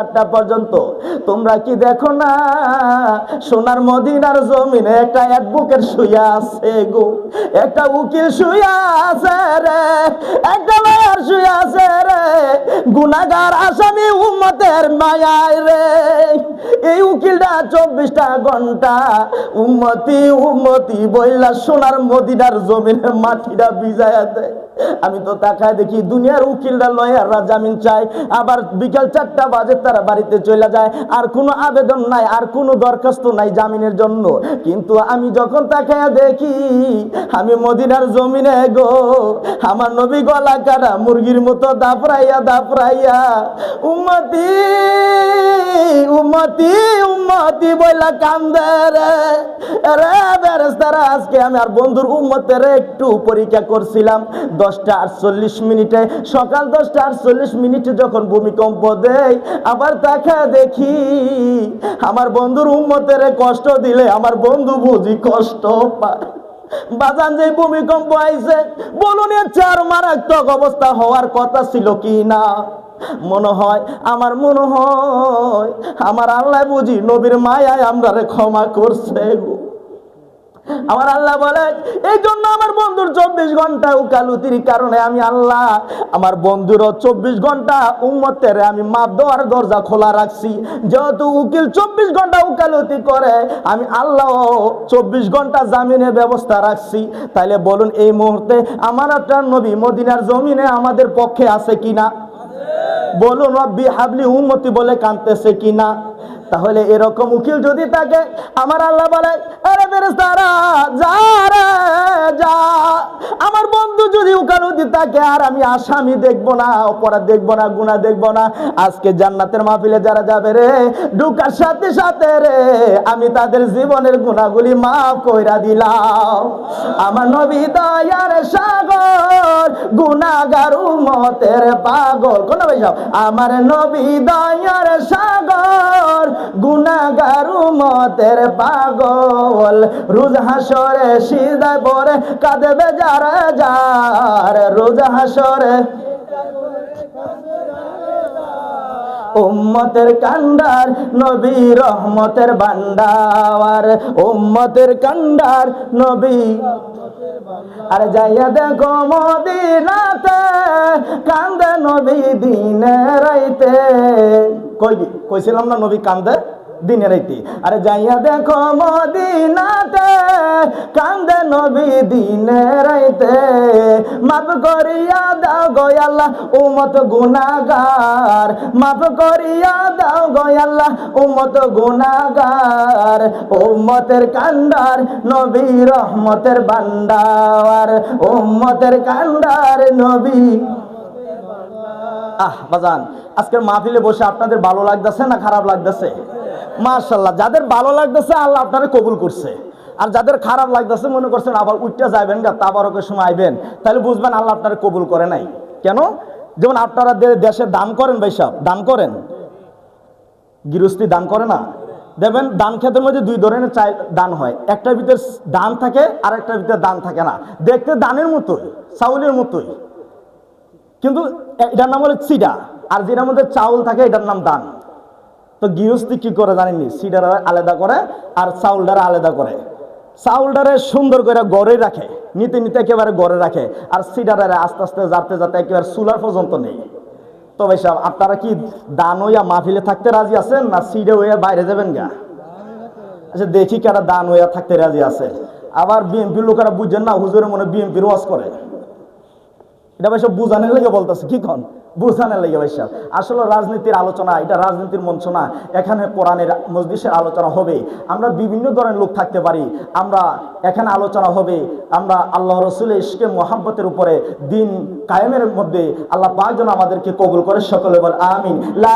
আটটা পর্যন্ত। তোমরা কি দেখো না, সোনার মদিনার জমিনে একটা অ্যাডভোকেট শুয়া আছে গো। একটা উকিল শুয়া আছে রে, একটা লয়ার শুয়া আছে রে। গুনাগার আসামি উম্মতের মায়ায় রে। এই উকিলটা চব্বিশটা ঘণ্টা উম্মতি উম্মতি বইলা সোনার মদিনার জমিনে মাটিটা ভিজায়া দেয়। আমি তো তাকায় দেখি দুনিয়ার উকিলরা, লয়াররা জামিন চায়। আবার বিকাল চারটা বাজে তারা বাড়িতে চলে যায়। আর কোনো আবেদন নাই, আর কোনো দরখাস্ত নাই জামিনের জন্য। কিন্তু আমি যখন তাকায় দেখি, আমি মদিনার জমিনে গো, আমার নবী গলা কাটা মুরগির মতো দাপড়াইয়া দাপড়াইয়া উম্মতি উম্মতি উম্মতি বইলা কান্দে রে। রে বেরেস্তারা আজকে আমি আর বন্ধুর উম্মতের একটু পরীক্ষা করছিলাম। দশটা আটচল্লিশ মিনিটে, সকাল দশটা আটচল্লিশ মিনিটে যখন ভূমিকম্প দেয়, আবার তাকে দেখি, আমার বন্ধুর উম্মতের কষ্ট দিলে আমার বন্ধু বুঝি কষ্ট পায়। বাজান যে ভূমিকম্প আইছে, বলুন চার মারাত্মক অবস্থা হওয়ার কথা ছিল কি না? মনে হয়, আমার মনে হয়, আমার আল্লাহ বুঝি নবীর মায়ায় আমরা ক্ষমা করছে গো। আমার আল্লাহ বলে এই জন্য আমার বন্ধুর চব্বিশ ঘণ্টা উকালুতির কারণে আমি আল্লাহ, আমার বন্ধুরও চব্বিশ ঘণ্টা উম্মতের আমি মাপ দেওয়ার দরজা খোলা রাখছি। যেহেতু উকিল চব্বিশ ঘণ্টা উকালতি করে, আমি আল্লাহ চব্বিশ ঘণ্টা জামিনের ব্যবস্থা রাখছি। তাইলে বলুন, এই মুহূর্তে আমার একটা নবী মদিনার জমিনে আমাদের পক্ষে আছে কিনা? বলুন, রব্বি হাবলি উম্মতি বলে কাঁদতেছে কিনা? তাহলে এরকম উকিল যদি থাকে, আমার আল্লাহ বলে আরে ফেরেশতারা, যা রে, যা আমার বন্ধু যদি উকালতি থাকে, আর আমি আসামি দেখব না, অপরাধ দেখব না, গুনাহ দেখব না, আজকে জান্নাতের মাহফিলে যারা যাবে রে, ঢুকার সাথে সাথে রে, আমি তাদের জীবনের গুণাগুলি মাফ কইরা দিলাম আমার নবী দয়ার সাগর গুনাগার উমতের পাগল কোন ভাই সাহেব? আমার নবী সাগর গুনাগার উমতের পাগল। রোজ হাসরে সিদায় পরে কাঁদবে যারা যার। রোজ হাসরে উম্মতের কান্ডার নবী রহমতের ভান্ডার। উম্মতের কান্ডার নবী আর যাইয়া দেখো মদিনাতে কান্দে নবী দিনে রাইতে। কই কইছিলাম না নবী কান্দে দিনে রাইতে। আরে যাইয়া দেখো মদিনাতে, কান্দে নবী দিনে রাইতে। মাফ করিয়া দাও গয়াল্লাহ উমত গুনাগার মাফ করিয়া দাও গয়াল্লাহ উমত গুনাগার উম্মতের কান্ডার, নবী রহমতের ভান্ডার উম্মতের কান্ডার, নবী আহ, বাজান, আজকের মাহফিলে বসে আপনাদের ভালো লাগতেছে না খারাপ লাগতেছে? মার্শাল্লাহ যাদের ভালো লাগতেছে, আল্লাহ আপনারা কবুল করছে। আর যাদের খারাপ লাগতেছে, মনে করছেন আবার উঠতে যাবেন গা, তাবারকের সময় আইবেন। তাহলে বুঝবেন আল্লাহ আপনারা কবুল করে নাই। কেন? যেমন আপনারা দেশে দান করেন ভাইসব দান করেন। গৃহস্থী দান করে না। দেখবেন দান ক্ষেতের মধ্যে দুই ধরনের চাই দান হয়। একটার ভিতরে দান থাকে আর একটার ভিতরে দান থাকে না। দেখতে দানের মতোই, চাউলের মতোই। কিন্তু এটার নাম হলো সিডা আর যেটার মধ্যে চাউল থাকে, এটার নাম দান। তো গৃহস্থী কি করে জানেননি? সিডার আলাদা করে আর চাউলটারে আলাদা করে। চাউলটারে সুন্দর করে গড়ে রাখে। নিতে নিতে একেবারে গড়ে রাখে। আর সিডারে আস্তে আস্তে যাতে যাতে একেবারে সুলার পর্যন্ত নেই। তো ভাই সাহেব আপনারা কি দান হইয়া মাহফিলে থাকতে রাজি আছেন না সিডে হইয়া বাইরে যাবেন গা? আচ্ছা দেখি কারা দান হইয়া থাকতে রাজি আছে। আবার বিএনপির লোকেরা বুঝছেন না, হুজুরের মনে বিএনপির ওয়াজ করে। এটা ভাই সব বুঝানোর লেগে বলতেছে, কি কন? বুঝানোর লেগে ভাই। আসলে রাজনীতির আলোচনা, এটা রাজনীতির মঞ্চ না, এখানে কোরআনের মজলিসের আলোচনা হবে। আমরা বিভিন্ন ধরনের লোক থাকতে পারি, আমরা এখানে আলোচনা হবে, আমরা আল্লাহ রসুল ইস্কে মোহাম্মতের উপরে দিন কায়েমের মধ্যে আল্লাহ পাঁচজন আমাদেরকে কবুল করে, সকলে বল আমিন। লা